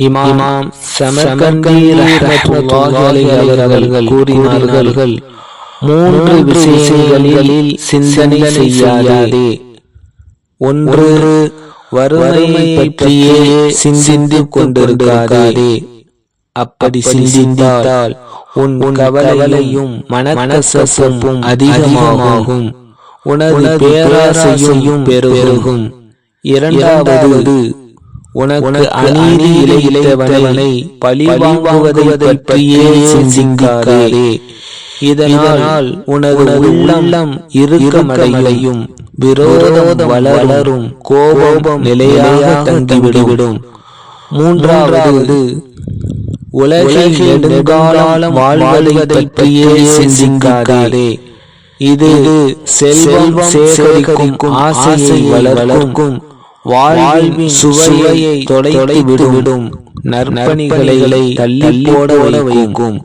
இமாம் அவர்கள் கூறினார்கள் மூன்று விஷயங்களில் சிந்தனை செய்யாதே. ஒன்று வறுமை பற்றியே சிந்தித்துக் கொண்டிருக்காதே. அப்படி சிந்தித்தால் உன் கவலையும் மனக்கசப்பும் அதிகமாகும். உனது பேராசையும் பெருகும். இரண்டாவது உனக்கு அநீதி இழைத்தவனை பழி வாங்குவதை பற்றியே சிந்திக்காதே. இதனால் உனது உள்ளம் இறுக்கமடையும். விரோதம் வளரும். கோபம் நிலையாக தங்கிவிடும். மூன்றாவது உலகில் நெடுங்காலம் வாழ்வதை பற்றியே சிந்திக்காதே. இது செல்வம் சேகரிக்கும் ஆசையை வளர்க்கும். வாழ்வின் சுவையை தொலைத்து விடும் நற்பணிகளை தள்ளி போட வைக்கும்.